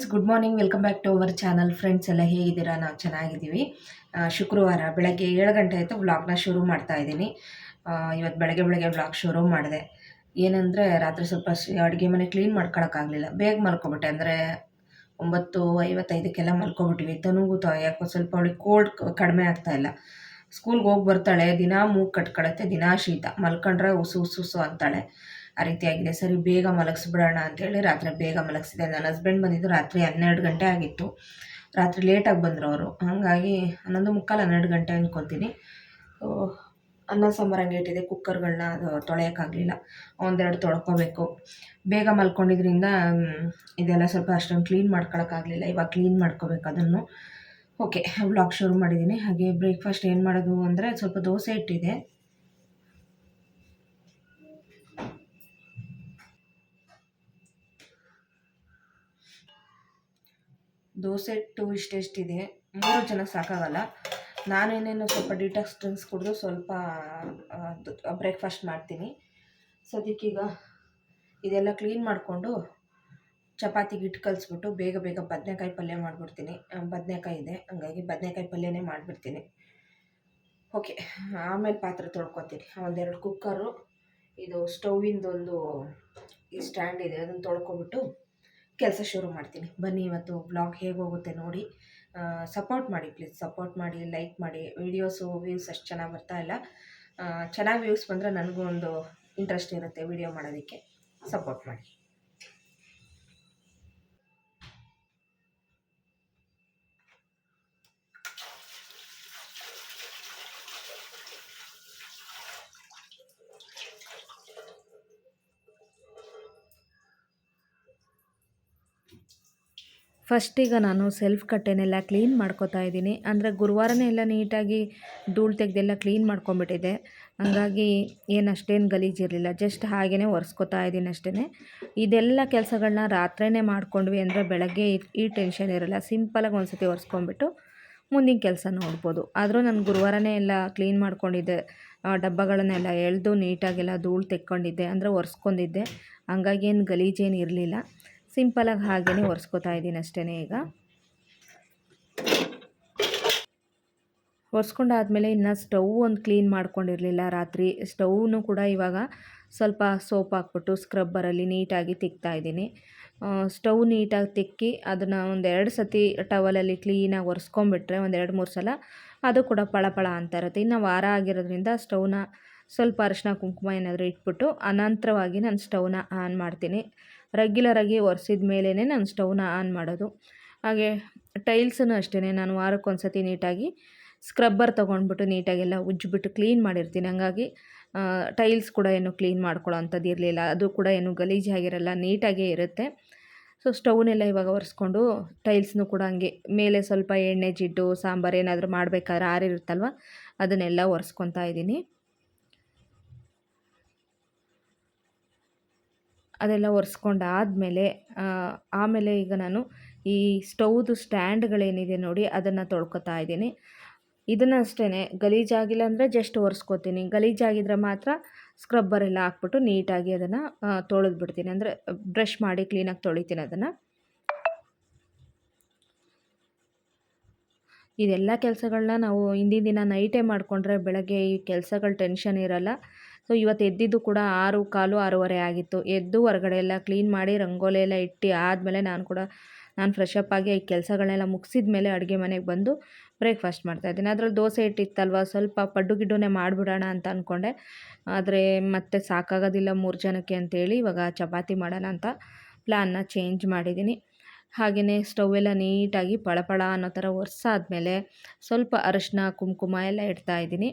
Friends, good morning. Welcome back to our channel. Friends, ಎಲ್ಲ ಹೇಗಿದ್ದೀರಾ? ನಾವು ಚೆನ್ನಾಗಿದ್ದೀವಿ. ಶುಕ್ರವಾರ ಬೆಳಗ್ಗೆ ಏಳು ಗಂಟೆ ಆಯಿತು ವ್ಲಾಗ್ನ ಶುರು ಮಾಡ್ತಾ ಇದ್ದೀನಿ. ಇವತ್ತು ಬೆಳಗ್ಗೆ ಬೆಳಗ್ಗೆ ವ್ಲಾಗ್ ಶುರು ಮಾಡಿದೆ. ಏನಂದರೆ, ರಾತ್ರಿ ಸ್ವಲ್ಪ ಅಡುಗೆ ಮನೆ ಕ್ಲೀನ್ ಮಾಡ್ಕೊಳಕ್ಕಾಗಲಿಲ್ಲ. ಬೇಗ ಮಲ್ಕೊಬಿಟ್ಟೆ. ಅಂದರೆ ಒಂಬತ್ತು ಐವತ್ತೈದಕ್ಕೆಲ್ಲ ಮಲ್ಕೊಬಿಟ್ಟಿವಿ ತನಗೂ ಯಾಕೋ ಸ್ವಲ್ಪ ಅವಳಿಗೆ ಕೋಲ್ಡ್ ಕಡಿಮೆ ಆಗ್ತಾ ಇಲ್ಲ. ಸ್ಕೂಲ್ಗೆ ಹೋಗಿ ಬರ್ತಾಳೆ. ದಿನಾ ಮೂಗು ಕಟ್ಕೊಳತ್ತೆ, ದಿನಾ ಶೀತ. ಮಲ್ಕೊಂಡ್ರೆ ಉಸು ಉಸು ಅಂತಾಳೆ. ಆ ರೀತಿಯಾಗಿದೆ. ಸರಿ, ಬೇಗ ಮಲಗಿಸ್ಬಿಡೋಣ ಅಂತೇಳಿ ರಾತ್ರಿ ಬೇಗ ಮಲಗಿಸಿದೆ. ನನ್ನ ಹಸ್ಬೆಂಡ್ ಬಂದಿದ್ದು ರಾತ್ರಿ ಹನ್ನೆರಡು ಗಂಟೆ ಆಗಿತ್ತು. ರಾತ್ರಿ ಲೇಟಾಗಿ ಬಂದರು ಅವರು. ಹಾಗಾಗಿ ಹನ್ನೊಂದು ಮುಕ್ಕಾಲು ಹನ್ನೆರಡು ಗಂಟೆ ಅಂದ್ಕೊತೀನಿ ಅನ್ನ ಸಾಂಬಾರು ಹಂಗೆ ಇಟ್ಟಿದೆ. ಕುಕ್ಕರ್ಗಳನ್ನ ಅದು ತೊಳೆಯೋಕ್ಕಾಗಲಿಲ್ಲ. ಒಂದೆರಡು ತೊಳ್ಕೊಬೇಕು. ಬೇಗ ಮಲ್ಕೊಂಡಿದ್ರಿಂದ ಇದೆಲ್ಲ ಸ್ವಲ್ಪ ಅಷ್ಟೊಂದು ಕ್ಲೀನ್ ಮಾಡ್ಕೊಳಕ್ಕಾಗಲಿಲ್ಲ. ಇವಾಗ ಕ್ಲೀನ್ ಮಾಡ್ಕೋಬೇಕು ಅದನ್ನು. ಓಕೆ ವ್ಲಾಗ್ ಶುರು ಮಾಡಿದ್ದೀನಿ. ಹಾಗೆ ಬ್ರೇಕ್ಫಾಸ್ಟ್ ಏನು ಮಾಡೋದು ಅಂದರೆ ಸ್ವಲ್ಪ ದೋಸೆ ಇಟ್ಟಿದೆ. ದೋಸೆ ಟು ಇಷ್ಟೆಷ್ಟಿದೆ ಮೂರು ಜನ ಸಾಕಾಗಲ್ಲ. ನಾನೇನೇನು ಸ್ವಲ್ಪ ಡಿಟಾಕ್ಸ್ ಡ್ರಿಂಕ್ಸ್ ಕುಡಿದು ಸ್ವಲ್ಪ ಬ್ರೇಕ್ಫಾಸ್ಟ್ ಮಾಡ್ತೀನಿ. ಸದ್ಯಕ್ಕೀಗ ಇದೆಲ್ಲ ಕ್ಲೀನ್ ಮಾಡಿಕೊಂಡು ಚಪಾತಿಗೆ ಹಿಟ್ಟು ಕಲಿಸ್ಬಿಟ್ಟು ಬೇಗ ಬೇಗ ಬದನೆಕಾಯಿ ಪಲ್ಯ ಮಾಡಿಬಿಡ್ತೀನಿ. ಬದನೆಕಾಯಿ ಇದೆ. ಹಂಗಾಗಿ ಬದನೆಕಾಯಿ ಪಲ್ಯನೇ ಮಾಡಿಬಿಡ್ತೀನಿ. ಓಕೆ, ಆಮೇಲೆ ಪಾತ್ರೆ ತೊಳ್ಕೊತೀನಿ. ಒಂದೆರಡು ಕುಕ್ಕರು ಇದು ಸ್ಟೌವಿಂದೊಂದು ಈ ಸ್ಟ್ಯಾಂಡ್ ಇದೆ. ಅದನ್ನು ತೊಳ್ಕೊಬಿಟ್ಟು ಕೆಲಸ ಶುರು ಮಾಡ್ತೀನಿ. ಬನ್ನಿ ಇವತ್ತು ಬ್ಲಾಗ್ ಹೇಗೆ ಹೋಗುತ್ತೆ ನೋಡಿ. ಸಪೋರ್ಟ್ ಮಾಡಿ ಪ್ಲೀಸ್ ಸಪೋರ್ಟ್ ಮಾಡಿ ಲೈಕ್ ಮಾಡಿ. ವೀಡಿಯೋಸು ವ್ಯೂಸ್ ಅಷ್ಟು ಚೆನ್ನಾಗಿ ಬರ್ತಾ ಇಲ್ಲ. ಚೆನ್ನಾಗಿ ವ್ಯೂಸ್ ಬಂದರೆ ನನಗೂ ಒಂದು ಇಂಟ್ರೆಸ್ಟ್ ಇರುತ್ತೆ ವಿಡಿಯೋ ಮಾಡೋದಕ್ಕೆ. ಸಪೋರ್ಟ್ ಮಾಡಿ. ಫಸ್ಟೀಗ ನಾನು ಸೆಲ್ಫ್ ಕಟ್ಟೆನೆಲ್ಲ ಕ್ಲೀನ್ ಮಾಡ್ಕೊತಾ ಇದ್ದೀನಿ. ಅಂದರೆ ಗುರುವಾರನೇ ಎಲ್ಲ ನೀಟಾಗಿ ಧೂಳು ತೆಗೆದೆಲ್ಲ ಕ್ಲೀನ್ ಮಾಡ್ಕೊಂಬಿಟ್ಟಿದ್ದೆ. ಹಂಗಾಗಿ ಏನು ಅಷ್ಟೇನು ಗಲೀಜಿರಲಿಲ್ಲ ಜಸ್ಟ್ ಹಾಗೇ ಒರೆಸ್ಕೊತಾ ಇದ್ದೀನಿ ಅಷ್ಟೇ ಇದೆಲ್ಲ ಕೆಲಸಗಳನ್ನ ರಾತ್ರಿನೇ ಮಾಡ್ಕೊಂಡ್ವಿ ಅಂದರೆ ಬೆಳಗ್ಗೆ ಈ- ಟೆನ್ಷನ್ ಇರಲ್ಲ. ಸಿಂಪಲಾಗಿ ಒಂದು ಸತಿ ಒರೆಸ್ಕೊಂಬಿಟ್ಟು ಮುಂದಿನ ಕೆಲಸ ನೋಡ್ಬೋದು. ಆದರೂ ನಾನು ಗುರುವಾರನೇ ಎಲ್ಲ ಕ್ಲೀನ್ ಮಾಡ್ಕೊಂಡಿದ್ದೆ. ಡಬ್ಬಗಳನ್ನೆಲ್ಲ ಎಳೆದು ನೀಟಾಗೆಲ್ಲ ಧೂಳು ತೆಕ್ಕೊಂಡಿದ್ದೆ. ಅಂದರೆ ಒರೆಸ್ಕೊಂಡಿದ್ದೆ. ಹಂಗಾಗಿ ಏನು ಗಲೀಜೇನು ಇರಲಿಲ್ಲ. ಸಿಂಪಲಾಗಿ ಹಾಗೇ ಒರೆಸ್ಕೋತಾ ಇದ್ದೀನಿ ಅಷ್ಟೇ ಈಗ. ಒರೆಸ್ಕೊಂಡಾದ್ಮೇಲೆ ಇನ್ನು ಸ್ಟವ್ ಒಂದು ಕ್ಲೀನ್ ಮಾಡ್ಕೊಂಡಿರಲಿಲ್ಲ ರಾತ್ರಿ. ಸ್ಟವ್ನು ಕೂಡ ಇವಾಗ ಸ್ವಲ್ಪ ಸೋಪ್ ಹಾಕ್ಬಿಟ್ಟು ಸ್ಕ್ರಬ್ಬರಲ್ಲಿ ನೀಟಾಗಿ ತಿಕ್ತಾ ಇದ್ದೀನಿ. ಸ್ಟವ್ ನೀಟಾಗಿ ತಿಕ್ಕಿ ಅದನ್ನು ಒಂದೆರಡು ಸತಿ ಟವಲಲ್ಲಿ ಕ್ಲೀನಾಗಿ ಒರೆಸ್ಕೊಂಬಿಟ್ರೆ ಒಂದೆರಡು ಮೂರು ಸಲ ಅದು ಕೂಡ ಪಳಪಳ ಪಳ ಅಂತ ಇರುತ್ತೆ. ಇನ್ನು ವಾರ ಆಗಿರೋದ್ರಿಂದ ಸ್ಟವ್ನ ಸ್ವಲ್ಪ ಅರಿಶಿನ ಕುಂಕುಮ ಏನಾದರೂ ಇಟ್ಬಿಟ್ಟು ಅನಂತರವಾಗಿ ನಾನು ಸ್ಟವ್ನ ಆನ್ ಮಾಡ್ತೀನಿ. ರೆಗ್ಯುಲರಾಗಿ ಒರೆಸಿದ ಮೇಲೇ ನಾನು ಸ್ಟವ್ನ ಆನ್ ಮಾಡೋದು. ಹಾಗೆ ಟೈಲ್ಸನ್ನು ಅಷ್ಟೇ ನಾನು ವಾರಕ್ಕೊಂದು ಸತಿ ನೀಟಾಗಿ ಸ್ಕ್ರಬ್ಬರ್ ತೊಗೊಂಡ್ಬಿಟ್ಟು ನೀಟಾಗೆಲ್ಲ ಉಜ್ಜಿಬಿಟ್ಟು ಕ್ಲೀನ್ ಮಾಡಿರ್ತೀನಿ. ಹಂಗಾಗಿ ಟೈಲ್ಸ್ ಕೂಡ ಏನು ಕ್ಲೀನ್ ಮಾಡ್ಕೊಳ್ಳೋ ಅಂಥದ್ದು ಇರಲಿಲ್ಲ. ಅದು ಕೂಡ ಏನು ಗಲೀಜಾಗಿರಲ್ಲ ನೀಟಾಗೇ ಇರುತ್ತೆ. ಸೊ ಸ್ಟವ್ನೆಲ್ಲ ಇವಾಗ ಒರೆಸ್ಕೊಂಡು ಟೈಲ್ಸ್ನು ಕೂಡ ಹಂಗೆ ಮೇಲೆ ಸ್ವಲ್ಪ ಎಣ್ಣೆ, ಜಿಡ್ಡು, ಸಾಂಬಾರು ಏನಾದರೂ ಮಾಡಬೇಕಾದ್ರೆ ಆರಿರುತ್ತಲ್ವ, ಅದನ್ನೆಲ್ಲ ಒರೆಸ್ಕೊತಾ ಇದ್ದೀನಿ. ಅದೆಲ್ಲ ಒರೆಸ್ಕೊಂಡಾದಮೇಲೆ ಆಮೇಲೆ ಈಗ ನಾನು ಈ ಸ್ಟೌದು ಸ್ಟ್ಯಾಂಡ್ಗಳೇನಿದೆ ನೋಡಿ ಅದನ್ನು ತೊಳ್ಕೊತಾ ಇದ್ದೀನಿ. ಇದನ್ನು ಅಷ್ಟೇ ಗಲೀಜಾಗಿಲ್ಲ ಅಂದರೆ ಜಸ್ಟ್ ಒರೆಸ್ಕೋತೀನಿ. ಗಲೀಜಾಗಿದ್ರೆ ಮಾತ್ರ ಸ್ಕ್ರಬ್ಬರ್ ಎಲ್ಲ ಹಾಕ್ಬಿಟ್ಟು ನೀಟಾಗಿ ಅದನ್ನು ತೊಳೆದು ಬಿಡ್ತೀನಿ ಅಂದರೆ ಬ್ರಷ್ ಮಾಡಿ ಕ್ಲೀನಾಗಿ ತೊಳಿತೀನಿ ಅದನ್ನು. ಇದೆಲ್ಲ ಕೆಲಸಗಳನ್ನ ನಾವು ಹಿಂದಿನ ದಿನ ನೈಟೇ ಮಾಡಿಕೊಂಡ್ರೆ ಬೆಳಗ್ಗೆ ಈ ಕೆಲಸಗಳ ಟೆನ್ಷನ್ ಇರಲ್ಲ. ಸೊ ಇವತ್ತು ಎದ್ದಿದ್ದು ಕೂಡ ಆರು ಕಾಲು ಆರೂವರೆ ಆಗಿತ್ತು. ಎದ್ದು ಹೊರಗಡೆ ಎಲ್ಲ ಕ್ಲೀನ್ ಮಾಡಿ ರಂಗೋಲಿ ಎಲ್ಲ ಇಟ್ಟು ಆದಮೇಲೆ ನಾನು ಕೂಡ, ನಾನು ಫ್ರೆಶ್ ಆಗಿ ಈ ಕೆಲಸಗಳನ್ನೆಲ್ಲ ಮುಗಿಸಿದ ಮೇಲೆ ಅಡುಗೆ ಮನೆಗೆ ಬಂದು ಬ್ರೇಕ್ಫಾಸ್ಟ್ ಮಾಡ್ತಾಯಿದ್ದೀನಿ ಅದರಲ್ಲಿ ದೋಸೆ ಇಟ್ಟಿತ್ತಲ್ವ? ಸ್ವಲ್ಪ ಪಡ್ಡು ಗಿಡ್ಡುನೇ ಮಾಡಿಬಿಡೋಣ ಅಂತ ಅಂದ್ಕೊಂಡೆ ಆದರೆ ಮತ್ತೆ ಸಾಕಾಗೋದಿಲ್ಲ ಮೂರು ಜನಕ್ಕೆ ಅಂತೇಳಿ ಇವಾಗ ಚಪಾತಿ ಮಾಡೋಣ ಅಂತ ಪ್ಲ್ಯಾನ್ನ ಚೇಂಜ್ ಮಾಡಿದ್ದೀನಿ. ಹಾಗೆಯೇ ಸ್ಟವ್ ಎಲ್ಲ ನೀಟಾಗಿ ಪಳಪಳ ಅನ್ನೋ ಥರ ಒರೆಸಾದ್ಮೇಲೆ ಸ್ವಲ್ಪ ಅರಶಿನ, ಕುಂಕುಮ ಎಲ್ಲ ಇಡ್ತಾ ಇದ್ದೀನಿ.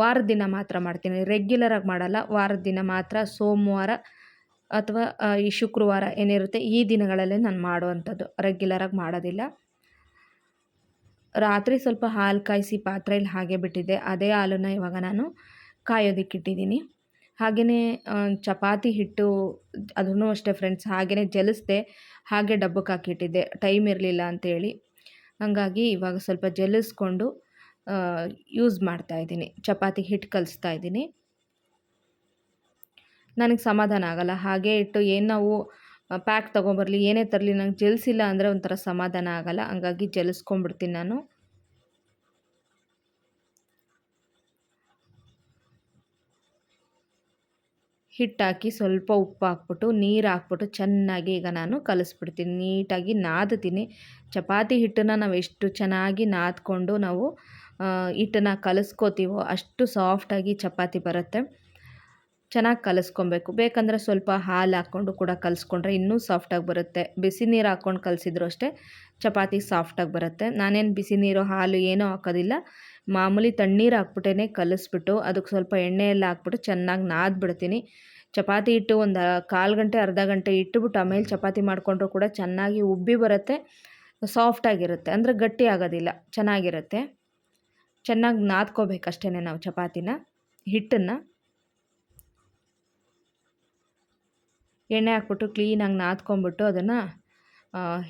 ವಾರದ ದಿನ ಮಾತ್ರ ಮಾಡ್ತೀನಿ. ರೆಗ್ಯುಲರಾಗಿ ಮಾಡಲ್ಲ. ವಾರದ ದಿನ ಮಾತ್ರ ಸೋಮವಾರ ಅಥವಾ ಈ ಶುಕ್ರವಾರ ಏನಿರುತ್ತೆ ಈ ದಿನಗಳಲ್ಲೇ ನಾನು ಮಾಡುವಂಥದ್ದು. ರೆಗ್ಯುಲರಾಗಿ ಮಾಡೋದಿಲ್ಲ. ರಾತ್ರಿ ಸ್ವಲ್ಪ ಹಾಲು ಕಾಯಿಸಿ ಪಾತ್ರೆಯಲ್ಲಿ ಹಾಗೆ ಬಿಟ್ಟಿದ್ದೆ. ಅದೇ ಹಾಲನ್ನು ಇವಾಗ ನಾನು ಕಾಯೋದಕ್ಕಿಟ್ಟಿದ್ದೀನಿ ಹಾಗೆಯೇ ಚಪಾತಿ ಹಿಟ್ಟು ಅದನ್ನು ಅಷ್ಟೇ ಫ್ರೆಂಡ್ಸ್ ಹಾಗೆಯೇ ಜಲಿಸ್ದೆ, ಹಾಗೆ ಡಬ್ಬಕ್ಕೆ ಹಾಕಿಟ್ಟಿದ್ದೆ. ಟೈಮ್ ಇರಲಿಲ್ಲ ಅಂತೇಳಿ. ಹಾಗಾಗಿ ಇವಾಗ ಸ್ವಲ್ಪ ಜಲಿಸ್ಕೊಂಡು ಯೂಸ್ ಮಾಡ್ತಾ ಇದ್ದೀನಿ. ಚಪಾತಿ ಹಿಟ್ಟು ಕಲಿಸ್ತಾ ಇದ್ದೀನಿ. ನನಗೆ ಸಮಾಧಾನ ಆಗಲ್ಲ. ಹಾಗೆ ಇಟ್ಟು ಏನು ನಾವು ಪ್ಯಾಕ್ ತೊಗೊಂಬರಲಿ, ಏನೇ ತರಲಿ, ನಂಗೆ ಜಲ್ಸಿಲ್ಲ ಅಂದರೆ ಒಂಥರ ಸಮಾಧಾನ ಆಗಲ್ಲ. ಹಂಗಾಗಿ ಜಲಿಸ್ಕೊಂಡ್ಬಿಡ್ತೀನಿ ನಾನು. ಹಿಟ್ಟಾಕಿ ಸ್ವಲ್ಪ ಉಪ್ಪು ಹಾಕ್ಬಿಟ್ಟು, ನೀರು ಹಾಕ್ಬಿಟ್ಟು ಚೆನ್ನಾಗಿ ಈಗ ನಾನು ಕಲಿಸ್ಬಿಡ್ತೀನಿ. ನೀಟಾಗಿ ನಾದ್ತೀನಿ. ಚಪಾತಿ ಹಿಟ್ಟನ್ನು ನಾವು ಎಷ್ಟು ಚೆನ್ನಾಗಿ ನಾದ್ಕೊಂಡು ನಾವು ಹಿಟ್ಟನ್ನು ಕಲಿಸ್ಕೋತೀವೋ ಅಷ್ಟು ಸಾಫ್ಟಾಗಿ ಚಪಾತಿ ಬರುತ್ತೆ. ಚೆನ್ನಾಗಿ ಕಲಿಸ್ಕೊಬೇಕು. ಬೇಕಂದರೆ ಸ್ವಲ್ಪ ಹಾಲು ಹಾಕ್ಕೊಂಡು ಕೂಡ ಕಲಿಸ್ಕೊಂಡ್ರೆ ಇನ್ನೂ ಸಾಫ್ಟಾಗಿ ಬರುತ್ತೆ. ಬಿಸಿ ನೀರು ಹಾಕ್ಕೊಂಡು ಕಲಿಸಿದ್ರು ಅಷ್ಟೇ ಚಪಾತಿ ಸಾಫ್ಟಾಗಿ ಬರುತ್ತೆ. ನಾನೇನು ಬಿಸಿ ನೀರು, ಹಾಲು ಏನೂ ಹಾಕೋದಿಲ್ಲ. ಮಾಮೂಲಿ ತಣ್ಣೀರು ಹಾಕ್ಬಿಟ್ಟೇ ಕಲಿಸ್ಬಿಟ್ಟು ಅದಕ್ಕೆ ಸ್ವಲ್ಪ ಎಣ್ಣೆ ಎಲ್ಲ ಹಾಕ್ಬಿಟ್ಟು ಚೆನ್ನಾಗಿ ನಾದ್ಬಿಡ್ತೀನಿ. ಚಪಾತಿ ಇಟ್ಟು ಒಂದು ಕಾಲು ಗಂಟೆ, ಅರ್ಧ ಗಂಟೆ ಇಟ್ಟುಬಿಟ್ಟು ಆಮೇಲೆ ಚಪಾತಿ ಮಾಡಿಕೊಂಡ್ರು ಕೂಡ ಚೆನ್ನಾಗಿ ಉಬ್ಬಿ ಬರುತ್ತೆ. ಸಾಫ್ಟಾಗಿರುತ್ತೆ. ಅಂದರೆ ಗಟ್ಟಿ ಆಗೋದಿಲ್ಲ. ಚೆನ್ನಾಗಿರುತ್ತೆ. ಚೆನ್ನಾಗಿ ನಾದ್ಕೋಬೇಕಷ್ಟೇ ನಾವು ಚಪಾತಿನ, ಹಿಟ್ಟನ್ನು. ಎಣ್ಣೆ ಹಾಕ್ಬಿಟ್ಟು ಕ್ಲೀನಾಗಿ ನಾದ್ಕೊಂಬಿಟ್ಟು ಅದನ್ನು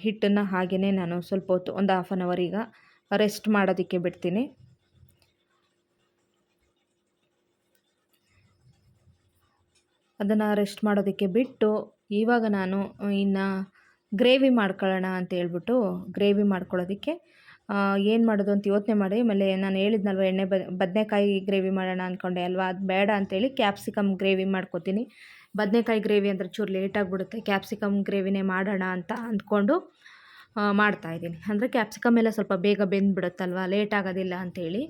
ಹಿಟ್ಟನ್ನು ಹಾಗೆಯೇ ನಾನು ಸ್ವಲ್ಪ ಹೊತ್ತು, ಒಂದು ಹಾಫ್ ಆನ್ ಅವರ್ ಈಗ ರೆಸ್ಟ್ ಮಾಡೋದಕ್ಕೆ ಬಿಡ್ತೀನಿ. ಅದನ್ನು ರೆಸ್ಟ್ ಮಾಡೋದಕ್ಕೆ ಬಿಟ್ಟು, ಇವಾಗ ನಾನು ಇನ್ನು ಗ್ರೇವಿ ಮಾಡ್ಕೊಳ್ಳೋಣ ಅಂತ ಹೇಳ್ಬಿಟ್ಟು ಗ್ರೇವಿ ಮಾಡ್ಕೊಳ್ಳೋದಕ್ಕೆ ಏನು ಮಾಡೋದು ಅಂತ ಯೋಚನೆ ಮಾಡಿ, ಆಮೇಲೆ ನಾನು ಹೇಳಿದ್ನಲ್ವ, ಎಣ್ಣೆ ಬದನೆಕಾಯಿ ಗ್ರೇವಿ ಮಾಡೋಣ ಅಂದ್ಕೊಂಡೆ ಅಲ್ವಾ? ಅದು ಬೇಡ ಅಂತೇಳಿ ಕ್ಯಾಪ್ಸಿಕಮ್ ಗ್ರೇವಿ ಮಾಡ್ಕೊತೀನಿ. ಬದನೆಕಾಯಿ ಗ್ರೇವಿ ಅಂದರೆ ಚೂರು ಲೇಟಾಗಿಬಿಡುತ್ತೆ ಕ್ಯಾಪ್ಸಿಕಮ್ ಗ್ರೇವಿನೇ ಮಾಡೋಣ ಅಂತ ಅಂದ್ಕೊಂಡು ಮಾಡ್ತಾಯಿದ್ದೀನಿ ಅಂದರೆ ಕ್ಯಾಪ್ಸಿಕಮ್ ಎಲ್ಲ ಸ್ವಲ್ಪ ಬೇಗ ಬೆಂದ್ಬಿಡುತ್ತಲ್ವ ಲೇಟ್ ಆಗೋದಿಲ್ಲ ಅಂಥೇಳಿ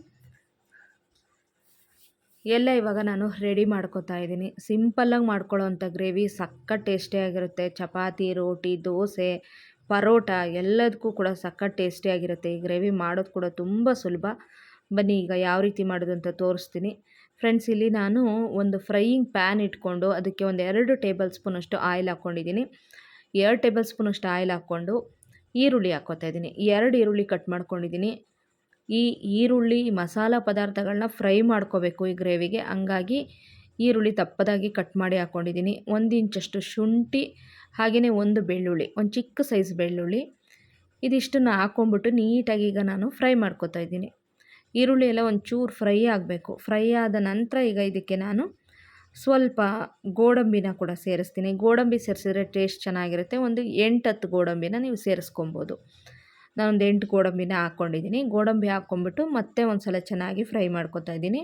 ಎಲ್ಲ ಇವಾಗ ನಾನು ರೆಡಿ ಮಾಡ್ಕೋತಾ ಇದ್ದೀನಿ. ಸಿಂಪಲ್ಲಾಗಿ ಮಾಡ್ಕೊಳ್ಳೋ ಅಂಥ ಗ್ರೇವಿ ಸಖತ್ ಟೇಸ್ಟಿಯಾಗಿರುತ್ತೆ ಚಪಾತಿ, ರೋಟಿ, ದೋಸೆ ಪರೋಟ ಎಲ್ಲದಕ್ಕೂ ಕೂಡ ಸಖತ್ ಟೇಸ್ಟಿಯಾಗಿರುತ್ತೆ ಈ ಗ್ರೇವಿ ಮಾಡೋದು ಕೂಡ ತುಂಬ ಸುಲಭ. ಬನ್ನಿ, ಈಗ ಯಾವ ರೀತಿ ಮಾಡೋದು ಅಂತ ತೋರಿಸ್ತೀನಿ. ಫ್ರೆಂಡ್ಸ್, ಇಲ್ಲಿ ನಾನು ಒಂದು ಫ್ರೈಯಿಂಗ್ ಪ್ಯಾನ್ ಇಟ್ಕೊಂಡು ಅದಕ್ಕೆ ಒಂದು ಎರಡು ಟೇಬಲ್ ಸ್ಪೂನಷ್ಟು ಆಯಿಲ್ ಹಾಕ್ಕೊಂಡಿದ್ದೀನಿ. ಎರಡು ಟೇಬಲ್ ಸ್ಪೂನಷ್ಟು ಆಯಿಲ್ ಹಾಕ್ಕೊಂಡು ಈರುಳ್ಳಿ ಹಾಕ್ಕೋತಾ ಇದ್ದೀನಿ. ಎರಡು ಈರುಳ್ಳಿ ಕಟ್ ಮಾಡ್ಕೊಂಡಿದ್ದೀನಿ. ಈ ಈರುಳ್ಳಿ, ಮಸಾಲೆ ಪದಾರ್ಥಗಳನ್ನ ಫ್ರೈ ಮಾಡ್ಕೋಬೇಕು ಈ ಗ್ರೇವಿಗೆ. ಹಂಗಾಗಿ ಈರುಳ್ಳಿ ತಪ್ಪದಾಗಿ ಕಟ್ ಮಾಡಿ ಹಾಕ್ಕೊಂಡಿದ್ದೀನಿ. ಒಂದು ಇಂಚಷ್ಟು ಶುಂಠಿ ಹಾಗೆಯೇ ಒಂದು ಬೆಳ್ಳುಳ್ಳಿ, ಒಂದು ಚಿಕ್ಕ ಸೈಜ್ ಬೆಳ್ಳುಳ್ಳಿ. ಇದಿಷ್ಟನ್ನು ಹಾಕ್ಕೊಂಬಿಟ್ಟು ನೀಟಾಗಿ ಈಗ ನಾನು ಫ್ರೈ ಮಾಡ್ಕೊತಾ ಇದ್ದೀನಿ. ಈರುಳ್ಳಿ ಎಲ್ಲ ಒಂಚೂರು ಫ್ರೈ ಆಗಬೇಕು. ಫ್ರೈ ಆದ ನಂತರ ಈಗ ಇದಕ್ಕೆ ನಾನು ಸ್ವಲ್ಪ ಗೋಡಂಬಿನ ಕೂಡ ಸೇರಿಸ್ತೀನಿ. ಗೋಡಂಬಿ ಸೇರಿಸಿದ್ರೆ ಟೇಸ್ಟ್ ಚೆನ್ನಾಗಿರುತ್ತೆ. ಒಂದು ಎಂಟು ಹತ್ತು ಗೋಡಂಬಿನ ನೀವು ಸೇರಿಸ್ಕೊಬೋದು. ನಾನೊಂದು ಎಂಟು ಗೋಡಂಬಿನ ಹಾಕ್ಕೊಂಡಿದ್ದೀನಿ. ಗೋಡಂಬಿ ಹಾಕ್ಕೊಂಬಿಟ್ಟು ಮತ್ತೆ ಒಂದು ಸಲ ಚೆನ್ನಾಗಿ ಫ್ರೈ ಮಾಡ್ಕೊತಾ ಇದ್ದೀನಿ.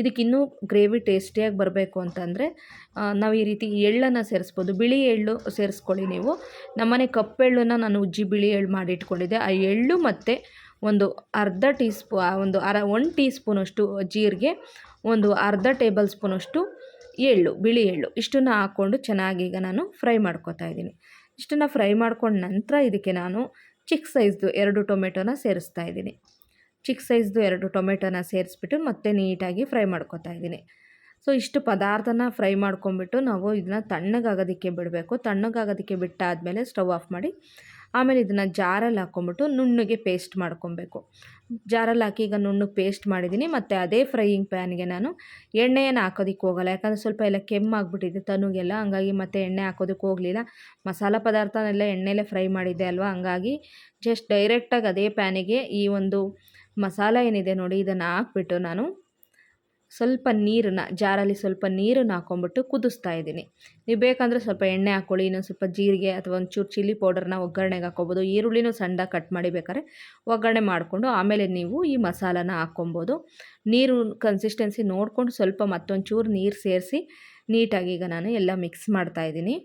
ಇದಕ್ಕೆ ಇನ್ನೂ ಗ್ರೇವಿ ಟೇಸ್ಟಿಯಾಗಿ ಬರಬೇಕು ಅಂತಂದರೆ ನಾವು ಈ ರೀತಿ ಎಳ್ಳನ್ನು ಸೇರಿಸ್ಬೋದು. ಬಿಳಿ ಎಳ್ಳು ಸೇರಿಸ್ಕೊಳ್ಳಿ ನೀವು. ನಮ್ಮನೆ ಕಪ್ಪೆಳ್ಳನ್ನು ನಾನು ಉಜ್ಜಿ ಬಿಳಿ ಎಳ್ಳು ಮಾಡಿಟ್ಕೊಂಡಿದ್ದೆ. ಆ ಎಳ್ಳು ಮತ್ತು ಒಂದು ಅರ್ಧ ಟೀ ಸ್ಪೂ ಒಂದು ಅರ ಒನ್ ಟೀ ಸ್ಪೂನಷ್ಟು ಜೀರಿಗೆ, ಒಂದು ಅರ್ಧ ಟೇಬಲ್ ಸ್ಪೂನಷ್ಟು ಎಳ್ಳು, ಬಿಳಿ ಎಳ್ಳು. ಇಷ್ಟನ್ನು ಹಾಕ್ಕೊಂಡು ಚೆನ್ನಾಗಿ ಈಗ ನಾನು ಫ್ರೈ ಮಾಡ್ಕೋತಾ ಇದ್ದೀನಿ. ಇಷ್ಟನ್ನು ಫ್ರೈ ಮಾಡ್ಕೊಂಡ ನಂತರ ಇದಕ್ಕೆ ನಾನು ಚಿಕ್ಕ ಸೈಜ್ದು ಎರಡು ಟೊಮೆಟೊನ ಸೇರಿಸ್ತಾ ಇದ್ದೀನಿ. ಚಿಕ್ಕ ಸೈಜ್ದು ಎರಡು ಟೊಮೆಟೊನ ಸೇರಿಸ್ಬಿಟ್ಟು ಮತ್ತೆ ನೀಟಾಗಿ ಫ್ರೈ ಮಾಡ್ಕೊತಾ ಇದ್ದೀನಿ. ಸೊ, ಇಷ್ಟು ಪದಾರ್ಥನ ಫ್ರೈ ಮಾಡ್ಕೊಂಬಿಟ್ಟು ನಾವು ಇದನ್ನ ತಣ್ಣಗಾಗೋದಕ್ಕೆ ಬಿಡಬೇಕು. ತಣ್ಣಗಾಗೋದಕ್ಕೆ ಬಿಟ್ಟಾದಮೇಲೆ ಸ್ಟವ್ ಆಫ್ ಮಾಡಿ ಆಮೇಲೆ ಇದನ್ನು ಜಾರಲ್ಲಿ ಹಾಕ್ಕೊಂಬಿಟ್ಟು ನುಣ್ಣಗೆ ಪೇಸ್ಟ್ ಮಾಡ್ಕೊಬೇಕು. ಜಾರಲ್ಲಿ ಹಾಕಿ ಈಗ ನುಣ್ಣಗೆ ಪೇಸ್ಟ್ ಮಾಡಿದ್ದೀನಿ. ಮತ್ತು ಅದೇ ಫ್ರೈಯಿಂಗ್ ಪ್ಯಾನ್ಗೆ ನಾನು ಎಣ್ಣೆಯನ್ನು ಹಾಕೋದಕ್ಕೆ ಹೋಗಲ್ಲ. ಯಾಕಂದರೆ ಸ್ವಲ್ಪ ಎಲ್ಲ ಕೆಮ್ಮಾಗ್ಬಿಟ್ಟಿದೆ ತನುಗೆಲ್ಲ ಹಂಗಾಗಿ ಮತ್ತೆ ಎಣ್ಣೆ ಹಾಕೋದಕ್ಕೆ ಹೋಗಲಿಲ್ಲ. ಮಸಾಲ ಪದಾರ್ಥನೆಲ್ಲ ಎಣ್ಣೆಲೇ ಫ್ರೈ ಮಾಡಿದ್ದೆ ಅಲ್ವಾ? ಹಂಗಾಗಿ ಜಸ್ಟ್ ಡೈರೆಕ್ಟಾಗಿ ಅದೇ ಪ್ಯಾನಿಗೆ ಈ ಒಂದು ಮಸಾಲ ಏನಿದೆ ನೋಡಿ, ಇದನ್ನು ಹಾಕ್ಬಿಟ್ಟು ನಾನು ಸ್ವಲ್ಪ ನೀರನ್ನು, ಜಾರಲ್ಲಿ ಸ್ವಲ್ಪ ನೀರನ್ನು ಹಾಕ್ಕೊಂಬಿಟ್ಟು ಕುದಿಸ್ತಾ ಇದ್ದೀನಿ. ನೀವು ಬೇಕಂದರೆ ಸ್ವಲ್ಪ ಎಣ್ಣೆ ಹಾಕ್ಕೊಳ್ಳಿ, ಇನ್ನೊಂದು ಸ್ವಲ್ಪ ಜೀರಿಗೆ ಅಥವಾ ಒಂಚೂರು ಚಿಲ್ಲಿ ಪೌಡರ್ನ ಒಗ್ಗರಣೆಗೆ ಹಾಕ್ಕೊಬೋದು. ಈರುಳ್ಳಿನೂ ಸಣ್ಣ ಕಟ್ ಮಾಡಿ ಬೇಕಾದ್ರೆ ಒಗ್ಗರಣೆ ಮಾಡಿಕೊಂಡು ಆಮೇಲೆ ನೀವು ಈ ಮಸಾಲಾನ ಹಾಕ್ಕೊಬೋದು. ನೀರು ಕನ್ಸಿಸ್ಟೆನ್ಸಿ ನೋಡಿಕೊಂಡು ಸ್ವಲ್ಪ ಮತ್ತೊಂಚೂರು ನೀರು ಸೇರಿಸಿ ನೀಟಾಗಿ ಈಗ ನಾನು ಎಲ್ಲ ಮಿಕ್ಸ್ ಮಾಡ್ತಾಯಿದ್ದೀನಿ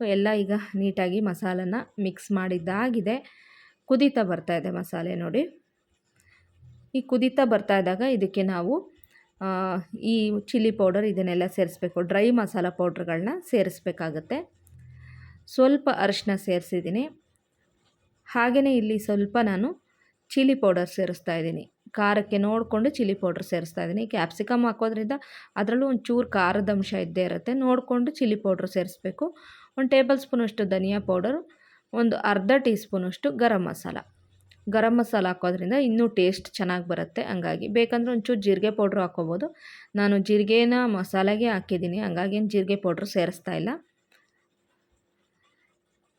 ಎಲ್ಲ ಈಗ ನೀಟಾಗಿ ಮಸಾಲನ ಮಿಕ್ಸ್ ಮಾಡಿದ್ದಾಗಿದೆ. ಕುದೀತಾ ಬರ್ತಾಯಿದೆ ಮಸಾಲೆ ನೋಡಿ. ಈ ಕುದೀತಾ ಬರ್ತಾ ಇದ್ದಾಗ ಇದಕ್ಕೆ ನಾವು ಈ ಚಿಲ್ಲಿ ಪೌಡರ್ ಇದನ್ನೆಲ್ಲ ಸೇರಿಸ್ಬೇಕು. ಡ್ರೈ ಮಸಾಲ ಪೌಡ್ರ್ಗಳನ್ನ ಸೇರಿಸ್ಬೇಕಾಗತ್ತೆ. ಸ್ವಲ್ಪ ಅರಿಶಿನ ಸೇರಿಸಿದ್ದೀನಿ. ಹಾಗೆಯೇ ಇಲ್ಲಿ ಸ್ವಲ್ಪ ನಾನು ಚಿಲ್ಲಿ ಪೌಡರ್ ಸೇರಿಸ್ತಾ ಇದ್ದೀನಿ. ಖಾರಕ್ಕೆ ನೋಡಿಕೊಂಡು ಚಿಲ್ಲಿ ಪೌಡ್ರ್ ಸೇರಿಸ್ತಾ ಇದ್ದೀನಿ. ಕ್ಯಾಪ್ಸಿಕಮ್ ಹಾಕೋದ್ರಿಂದ ಅದರಲ್ಲೂ ಒಂಚೂರು ಚೂರು ಖಾರದ ಅಂಶ ಇದ್ದೇ ಇರುತ್ತೆ. ನೋಡಿಕೊಂಡು ಚಿಲ್ಲಿ ಪೌಡ್ರ್ ಸೇರಿಸ್ಬೇಕು. ಒಂದು ಟೇಬಲ್ ಸ್ಪೂನಷ್ಟು ಧನಿಯಾ ಪೌಡರ್, ಒಂದು ಅರ್ಧ ಟೀ ಸ್ಪೂನಷ್ಟು ಗರಂ ಮಸಾಲ. ಗರಂ ಮಸಾಲ ಹಾಕೋದ್ರಿಂದ ಇನ್ನೂ ಟೇಸ್ಟ್ ಚೆನ್ನಾಗಿ ಬರುತ್ತೆ, ಹಂಗಾಗಿ. ಬೇಕಂದ್ರೆ ಒಂಚೂರು ಜೀರಿಗೆ ಪೌಡ್ರ್ ಹಾಕ್ಕೋಬೋದು ನಾನು ಜೀರಿಗೆನ ಮಸಾಲೆಗೆ ಹಾಕಿದ್ದೀನಿ, ಹಂಗಾಗಿ ಏನು ಜೀರಿಗೆ ಪೌಡ್ರ್ ಸೇರಿಸ್ತಾ ಇಲ್ಲ.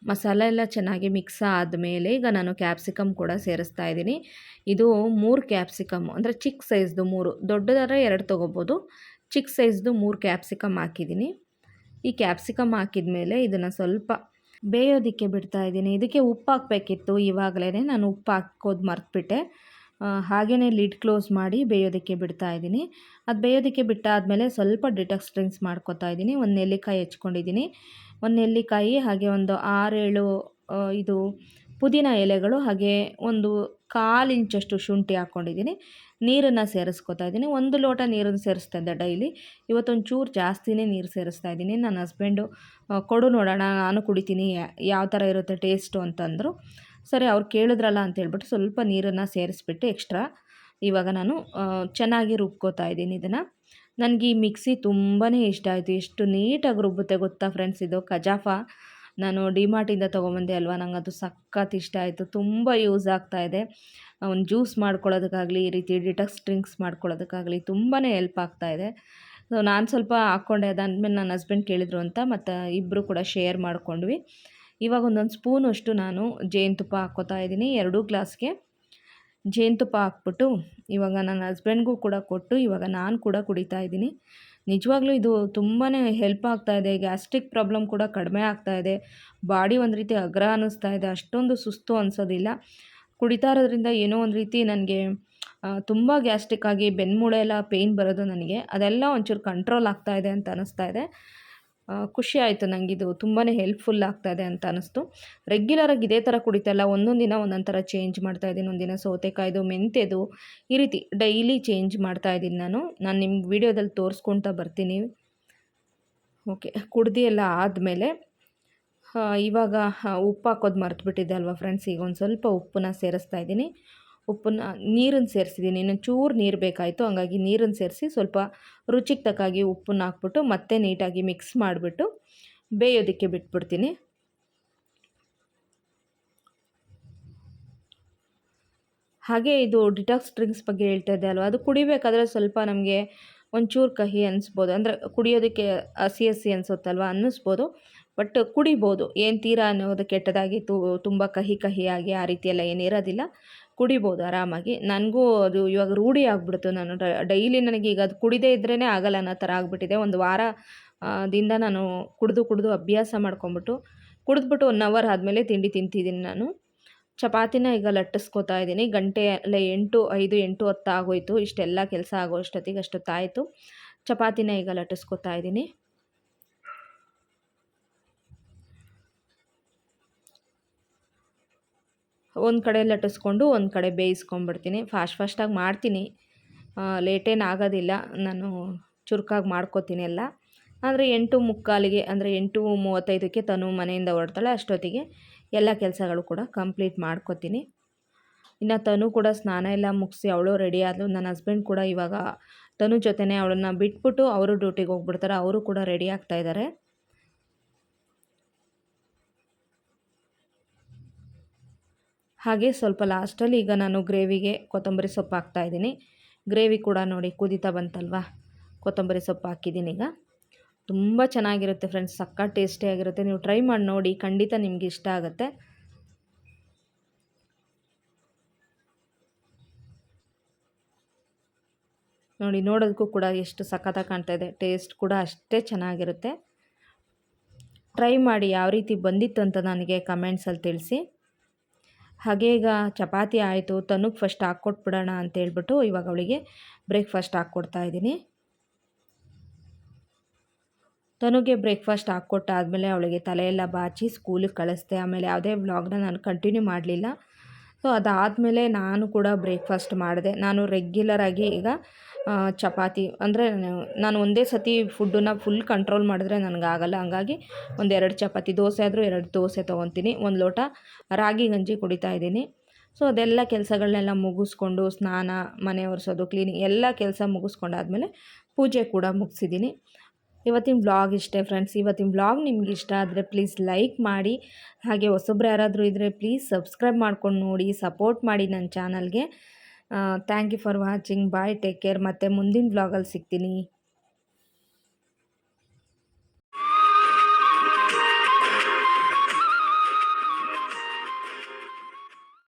ಮಸಾಲೆ ಎಲ್ಲ ಚೆನ್ನಾಗಿ ಮಿಕ್ಸ್ ಆದಮೇಲೆ ಈಗ ನಾನು ಕ್ಯಾಪ್ಸಿಕಮ್ ಕೂಡ ಸೇರಿಸ್ತಾ ಇದ್ದೀನಿ. ಇದು ಮೂರು ಕ್ಯಾಪ್ಸಿಕಮ್, ಅಂದರೆ ಚಿಕ್ಕ ಸೈಜ್ದು ಮೂರು, ದೊಡ್ಡದಾದ್ರೆ ಎರಡು ತೊಗೋಬೋದು. ಚಿಕ್ಕ ಸೈಜ್ದು ಮೂರು ಕ್ಯಾಪ್ಸಿಕಮ್ ಹಾಕಿದ್ದೀನಿ. ಈ ಕ್ಯಾಪ್ಸಿಕಮ್ ಹಾಕಿದ ಮೇಲೆ ಇದನ್ನು ಸ್ವಲ್ಪ ಬೇಯೋದಕ್ಕೆ ಬಿಡ್ತಾ ಇದ್ದೀನಿ. ಇದಕ್ಕೆ ಉಪ್ಪು ಹಾಕಬೇಕಿತ್ತು ಇವಾಗಲೇ ನಾನು ಉಪ್ಪು ಹಾಕೋದು ಮರ್ತುಬಿಟ್ಟೆ. ಹಾಗೆಯೇ ಲಿಡ್ ಕ್ಲೋಸ್ ಮಾಡಿ ಬೇಯೋದಕ್ಕೆ ಬಿಡ್ತಾ ಇದ್ದೀನಿ. ಅದು ಬೇಯೋದಕ್ಕೆ ಬಿಟ್ಟಾದಮೇಲೆ ಸ್ವಲ್ಪ ಡಿಟಾಕ್ಸ್ ಡ್ರಿಂಕ್ಸ್ ಮಾಡ್ಕೊತಾ ಇದ್ದೀನಿ. ಒಂದು ನೆಲ್ಲಿಕಾಯಿ ಹೆಚ್ಕೊಂಡಿದ್ದೀನಿ. ಒಂದು ನೆಲ್ಲಿಕಾಯಿ, ಹಾಗೆ ಒಂದು ಆರೇಳು ಇದು ಪುದೀನ ಎಲೆಗಳು ಹಾಗೆ ಒಂದು ಕಾಲು ಇಂಚಷ್ಟು ಶುಂಠಿ ಹಾಕ್ಕೊಂಡಿದ್ದೀನಿ. ನೀರನ್ನು ಸೇರಿಸ್ಕೊತಾ ಇದ್ದೀನಿ. ಒಂದು ಲೋಟ ನೀರನ್ನು ಸೇರಿಸ್ತಾ ಇದ್ದೆ ಡೈಲಿ. ಇವತ್ತೊಂದು ಚೂರು ಜಾಸ್ತಿನೇ ನೀರು ಸೇರಿಸ್ತಾ ಇದ್ದೀನಿ. ನನ್ನ ಹಸ್ಬೆಂಡು ಕೊಡು ನೋಡೋಣ, ನಾನು ಕುಡಿತೀನಿ ಯಾವ ಥರ ಇರುತ್ತೆ ಟೇಸ್ಟು ಅಂತಂದರು. ಸರಿ, ಅವ್ರು ಕೇಳಿದ್ರಲ್ಲ ಅಂತ ಹೇಳ್ಬಿಟ್ಟು ಸ್ವಲ್ಪ ನೀರನ್ನು ಸೇರಿಸ್ಬಿಟ್ಟು ಎಕ್ಸ್ಟ್ರಾ ಇವಾಗ ನಾನು ಚೆನ್ನಾಗಿ ರುಬ್ಕೋತಾ ಇದ್ದೀನಿ ಇದನ್ನು. ನನಗೆ ಈ ಮಿಕ್ಸಿ ತುಂಬಾ ಇಷ್ಟ ಆಯಿತು. ಎಷ್ಟು ನೀಟಾಗಿ ರುಬ್ಬುತ್ತೆ ಗೊತ್ತಾ ಫ್ರೆಂಡ್ಸ್ ಇದು ಕಜಾಫಾ. ನಾನು ಡಿಮಾರ್ಟಿಂದ ತೊಗೊಂಬಂದೆ ಅಲ್ವಾ? ನಂಗೆ ಅದು ಸಖತ್ ಇಷ್ಟ ಆಯಿತು. ತುಂಬ ಯೂಸ್ ಆಗ್ತಾಯಿದೆ ಒಂದು ಜ್ಯೂಸ್ ಮಾಡ್ಕೊಳ್ಳೋದಕ್ಕಾಗಲಿ, ಈ ರೀತಿ ಡಿಟಕ್ಸ್ ಡ್ರಿಂಕ್ಸ್ ಮಾಡ್ಕೊಳ್ಳೋದಕ್ಕಾಗಲಿ ತುಂಬಾ ಹೆಲ್ಪ್ ಇದೆ. ಸೊ ನಾನು ಸ್ವಲ್ಪ ಹಾಕ್ಕೊಂಡೆ. ಅದಾದಮೇಲೆ ನನ್ನ ಹಸ್ಬೆಂಡ್ ಕೇಳಿದರು ಅಂತ, ಮತ್ತು ಇಬ್ಬರು ಕೂಡ ಶೇರ್ ಮಾಡಿಕೊಂಡ್ವಿ. ಇವಾಗ ಒಂದೊಂದು ಸ್ಪೂನಷ್ಟು ನಾನು ಜೇನುತುಪ್ಪ ಹಾಕ್ಕೋತಾ ಇದ್ದೀನಿ. ಎರಡೂ ಗ್ಲಾಸ್ಗೆ ಜೇನುತುಪ್ಪ ಹಾಕ್ಬಿಟ್ಟು ಇವಾಗ ನನ್ನ ಹಸ್ಬೆಂಡ್ಗೂ ಕೂಡ ಕೊಟ್ಟು ಇವಾಗ ನಾನು ಕೂಡ ಕುಡಿತಾ ಇದ್ದೀನಿ. ನಿಜವಾಗ್ಲೂ ಇದು ತುಂಬಾ ಹೆಲ್ಪ್ ಆಗ್ತಾ ಇದೆ. ಗ್ಯಾಸ್ಟ್ರಿಕ್ ಪ್ರಾಬ್ಲಮ್ ಕೂಡ ಕಡಿಮೆ ಆಗ್ತಾ ಇದೆ. ಬಾಡಿ ಒಂದು ರೀತಿ ಅಗ್ರ ಅನ್ನಿಸ್ತಾ ಇದೆ. ಅಷ್ಟೊಂದು ಸುಸ್ತು ಅನಿಸೋದಿಲ್ಲ. ಕುಡಿತಾ ಇರೋದ್ರಿಂದ ಏನೋ ಒಂದು ರೀತಿ ನನಗೆ ತುಂಬ ಗ್ಯಾಸ್ಟ್ರಿಕ್ ಆಗಿ ಬೆನ್ನುಮೂಳೆ ಎಲ್ಲ ಪೇಯ್ನ್ ಬರೋದು ನನಗೆ. ಅದೆಲ್ಲ ಒಂಚೂರು ಕಂಟ್ರೋಲ್ ಆಗ್ತಾ ಇದೆ ಅಂತ ಅನ್ನಿಸ್ತಾ ಇದೆ. ಖುಷಿ ಆಯಿತು ನನಗಿದು ತುಂಬಾ ಹೆಲ್ಪ್ಫುಲ್ ಆಗ್ತಾಯಿದೆ ಅಂತ ಅನ್ನಿಸ್ತು ರೆಗ್ಯುಲರಾಗಿ ಇದೇ ಥರ ಕುಡಿತಲ್ಲ ಒಂದೊಂದು ದಿನ ಒಂದೊಂದು ಥರ ಚೇಂಜ್ ಮಾಡ್ತಾಯಿದ್ದೀನಿ ಒಂದಿನ ಸೌತೆಕಾಯ್ದು, ಮೆಂತ್ಯದು ಈ ರೀತಿ ಡೈಲಿ ಚೇಂಜ್ ಮಾಡ್ತಾ ಇದ್ದೀನಿ ನಾನು. ನಾನು ನಿಮ್ಮ ವೀಡಿಯೋದಲ್ಲಿ ತೋರಿಸ್ಕೊಳ್ತಾ ಬರ್ತೀನಿ. ಓಕೆ ಕುಡ್ದು ಎಲ್ಲ ಆದಮೇಲೆ ಇವಾಗ ಉಪ್ಪು ಹಾಕೋದು ಮರ್ತುಬಿಟ್ಟಿದ್ದೆ ಅಲ್ವಾ ಫ್ರೆಂಡ್ಸ್ ಈಗ ಒಂದು ಸ್ವಲ್ಪ ಉಪ್ಪನ್ನ ಸೇರಿಸ್ತಾ ಇದ್ದೀನಿ. ಉಪ್ಪನ್ನ ನೀರನ್ನು ಸೇರಿಸಿದ್ದೀನಿ. ಇನ್ನೊಂದು ಚೂರು ನೀರು ಬೇಕಾಯಿತು. ಹಂಗಾಗಿ ನೀರನ್ನು ಸೇರಿಸಿ ಸ್ವಲ್ಪ ರುಚಿಗೆ ತಕ್ಕಾಗಿ ಉಪ್ಪನ್ನ ಹಾಕ್ಬಿಟ್ಟು ಮತ್ತೆ ನೀಟಾಗಿ ಮಿಕ್ಸ್ ಮಾಡಿಬಿಟ್ಟು ಬೇಯೋದಕ್ಕೆ ಬಿಟ್ಬಿಡ್ತೀನಿ. ಹಾಗೆ ಇದು ಡಿಟಾಕ್ಸ್ ಡ್ರಿಂಕ್ಸ್ ಬಗ್ಗೆ ಹೇಳ್ತಾ ಇದ್ದೆ ಅಲ್ವಾ? ಅದು ಕುಡಿಬೇಕಾದ್ರೆ ಸ್ವಲ್ಪ ನಮಗೆ ಒಂಚೂರು ಕಹಿ ಅನಿಸ್ಬೋದು. ಅಂದರೆ ಕುಡಿಯೋದಕ್ಕೆ ಹಸಿ ಹಸಿ ಅನಿಸುತ್ತಲ್ವ? ಅನ್ನಿಸ್ಬೋದು. ಬಟ್ ಕುಡಿಬೋದು. ಏನು ತೀರಾ ಅನ್ನೋದು ಕೆಟ್ಟದಾಗಿ ತುಂಬ ಕಹಿ ಕಹಿಯಾಗಿ ಆ ರೀತಿಯೆಲ್ಲ ಏನಿರೋದಿಲ್ಲ ಕುಡಿಬೋದು ಆರಾಮಾಗಿ. ನನಗೂ ಅದು ಇವಾಗ ರೂಢಿ ಆಗಿಬಿಡ್ತು. ನಾನು ಡೈಲಿ ನನಗೆ ಈಗ ಅದು ಕುಡಿದೇ ಇದ್ರೇ ಆಗಲ್ಲ ಅನ್ನೋ ಥರ ಆಗಿಬಿಟ್ಟಿದೆ. ಒಂದು ವಾರ ದಿಂದ ನಾನು ಕುಡಿದು ಕುಡಿದು ಅಭ್ಯಾಸ ಮಾಡ್ಕೊಂಬಿಟ್ಟು, ಕುಡಿದ್ಬಿಟ್ಟು ಒನ್ ಅವರ್ ಆದಮೇಲೆ ತಿಂಡಿ ತಿಂತಿದ್ದೀನಿ ನಾನು. ಚಪಾತಿನ ಈಗ ಲಟ್ಟಿಸ್ಕೊತಾ ಇದ್ದೀನಿ. ಗಂಟೆ ಅಲ್ಲ ಎಂಟು, ಐದು, ಎಂಟು ಹೊತ್ತು ಆಗೋಯ್ತು ಇಷ್ಟೆಲ್ಲ ಕೆಲಸ ಆಗೋ ಅಷ್ಟೊತ್ತಿಗೆ ಅಷ್ಟೊತ್ತಾಯಿತು ಚಪಾತಿನ ಈಗ ಲಟ್ಟಿಸ್ಕೊತಾ ಇದ್ದೀನಿ. ಒಂದು ಕಡೆ ಲಟ್ಟಿಸ್ಕೊಂಡು ಒಂದು ಕಡೆ ಬೇಯಿಸ್ಕೊಂಬಿಡ್ತೀನಿ ಫಾಸ್ಟ್ ಫಾಸ್ಟಾಗಿ ಮಾಡ್ತೀನಿ. ಲೇಟೇನು ಆಗೋದಿಲ್ಲ. ನಾನು ಚುರುಕಾಗಿ ಮಾಡ್ಕೋತೀನಿ ಎಲ್ಲ. ಅಂದರೆ ಎಂಟು ಮುಕ್ಕಾಲಿಗೆ, ಅಂದರೆ ಎಂಟು ಮೂವತ್ತೈದಕ್ಕೆ ತನು ಮನೆಯಿಂದ ಹೊರಡ್ತಾಳೆ. ಅಷ್ಟೊತ್ತಿಗೆ ಎಲ್ಲ ಕೆಲಸಗಳು ಕೂಡ ಕಂಪ್ಲೀಟ್ ಮಾಡ್ಕೋತೀನಿ. ಇನ್ನು ತನು ಕೂಡ ಸ್ನಾನ ಎಲ್ಲ ಮುಗಿಸಿ ಅವಳು ರೆಡಿ ಆದಳು ನನ್ನ ಹಸ್ಬೆಂಡ್ ಕೂಡ ಇವಾಗ ತನು ಜೊತೆನೇ ಅವಳನ್ನು ಬಿಟ್ಬಿಟ್ಟು ಅವರು ಡ್ಯೂಟಿಗೆ ಹೋಗ್ಬಿಡ್ತಾರೆ. ಅವರು ಕೂಡ ರೆಡಿ ಆಗ್ತಾಯಿದ್ದಾರೆ ಹಾಗೆ ಸ್ವಲ್ಪ ಲಾಸ್ಟಲ್ಲಿ ಈಗ ನಾನು ಗ್ರೇವಿಗೆ ಕೊತ್ತಂಬರಿ ಸೊಪ್ಪು ಹಾಕ್ತಾಯಿದ್ದೀನಿ ಗ್ರೇವಿ ಕೂಡ ನೋಡಿ ಕುದೀತಾ ಬಂತಲ್ವಾ? ಕೊತ್ತಂಬರಿ ಸೊಪ್ಪು ಹಾಕಿದ್ದೀನಿ ಈಗ. ತುಂಬ ಚೆನ್ನಾಗಿರುತ್ತೆ ಫ್ರೆಂಡ್ಸ್, ಸಕ್ಕ ಟೇಸ್ಟಿಯಾಗಿರುತ್ತೆ ನೀವು ಟ್ರೈ ಮಾಡಿ ನೋಡಿ, ಖಂಡಿತ ನಿಮಗೆ ಇಷ್ಟ ಆಗುತ್ತೆ. ನೋಡಿ, ನೋಡೋದಕ್ಕೂ ಕೂಡ ಎಷ್ಟು ಸಖತ್ತಾಗಿ ಕಾಣ್ತಾ ಇದೆ. ಟೇಸ್ಟ್ ಕೂಡ ಅಷ್ಟೇ ಚೆನ್ನಾಗಿರುತ್ತೆ. ಟ್ರೈ ಮಾಡಿ ಯಾವ ರೀತಿ ಬಂದಿತ್ತು ಅಂತ ನನಗೆ ಕಮೆಂಟ್ಸಲ್ಲಿ ತಿಳಿಸಿ. ಹಾಗೆ ಈಗ ಚಪಾತಿ ಆಯಿತು ತನಗೆ ಫಸ್ಟ್ ಹಾಕ್ಕೊಟ್ಬಿಡೋಣ ಅಂತೇಳ್ಬಿಟ್ಟು ಇವಾಗ ಅವಳಿಗೆ ಬ್ರೇಕ್ಫಾಸ್ಟ್ ಹಾಕ್ಕೊಡ್ತಾ ಇದ್ದೀನಿ. ತನುಗೆ ಬ್ರೇಕ್ಫಾಸ್ಟ್ ಹಾಕ್ಕೊಟ್ಟಾದಮೇಲೆ ಅವಳಿಗೆ ತಲೆಯೆಲ್ಲ ಬಾಚಿ ಸ್ಕೂಲಿಗೆ ಕಳಿಸ್ದೆ. ಆಮೇಲೆ ಯಾವುದೇ ವ್ಲಾಗ್ನ ನಾನು ಕಂಟಿನ್ಯೂ ಮಾಡಲಿಲ್ಲ. ಸೊ ಅದಾದಮೇಲೆ ನಾನು ಕೂಡ ಬ್ರೇಕ್ಫಾಸ್ಟ್ ಮಾಡಿದೆ. ನಾನು ರೆಗ್ಯುಲರಾಗಿ ಈಗ ಚಪಾತಿ. ಅಂದರೆ ನಾನು ಒಂದೇ ಸತಿ ಫುಡ್ಡನ್ನ ಫುಲ್ ಕಂಟ್ರೋಲ್ ಮಾಡಿದ್ರೆ ನನಗಾಗಲ್ಲ. ಹಂಗಾಗಿ ಒಂದೆರಡು ಚಪಾತಿ, ದೋಸೆ ಆದರೂ ಎರಡು ದೋಸೆ ತೊಗೊತೀನಿ. ಒಂದು ಲೋಟ ರಾಗಿ ಗಂಜಿ ಕುಡಿತಾ ಇದ್ದೀನಿ. ಸೊ ಅದೆಲ್ಲ ಕೆಲಸಗಳನ್ನೆಲ್ಲ ಮುಗಿಸ್ಕೊಂಡು ಸ್ನಾನ, ಮನೆ ಒರೆಸೋದು ಕ್ಲೀನಿಂಗ್ ಎಲ್ಲ ಕೆಲಸ ಮುಗಿಸ್ಕೊಂಡಾದ್ಮೇಲೆ ಪೂಜೆ ಕೂಡ ಮುಗಿಸಿದ್ದೀನಿ. ಇವತ್ತಿನ ಬ್ಲಾಗ್ ಇಷ್ಟೇ ಫ್ರೆಂಡ್ಸ್ ಇವತ್ತಿನ ಬ್ಲಾಗ್ ನಿಮ್ಗೆ ಇಷ್ಟ ಆದರೆ ಪ್ಲೀಸ್ ಲೈಕ್ ಮಾಡಿ. ಹಾಗೆ ಹೊಸಬ್ರು ಯಾರಾದರೂ ಇದ್ದರೆ ಪ್ಲೀಸ್ ಸಬ್ಸ್ಕ್ರೈಬ್ ಮಾಡ್ಕೊಂಡು ನೋಡಿ ಸಪೋರ್ಟ್ ಮಾಡಿ ನನ್ನ ಚಾನಲ್ಗೆ thank you for watching bye take care ಮತ್ತು ಮುಂದಿನ ವ್ಲಾಗಲ್ಲಿ ಸಿಗ್ತೀನಿ.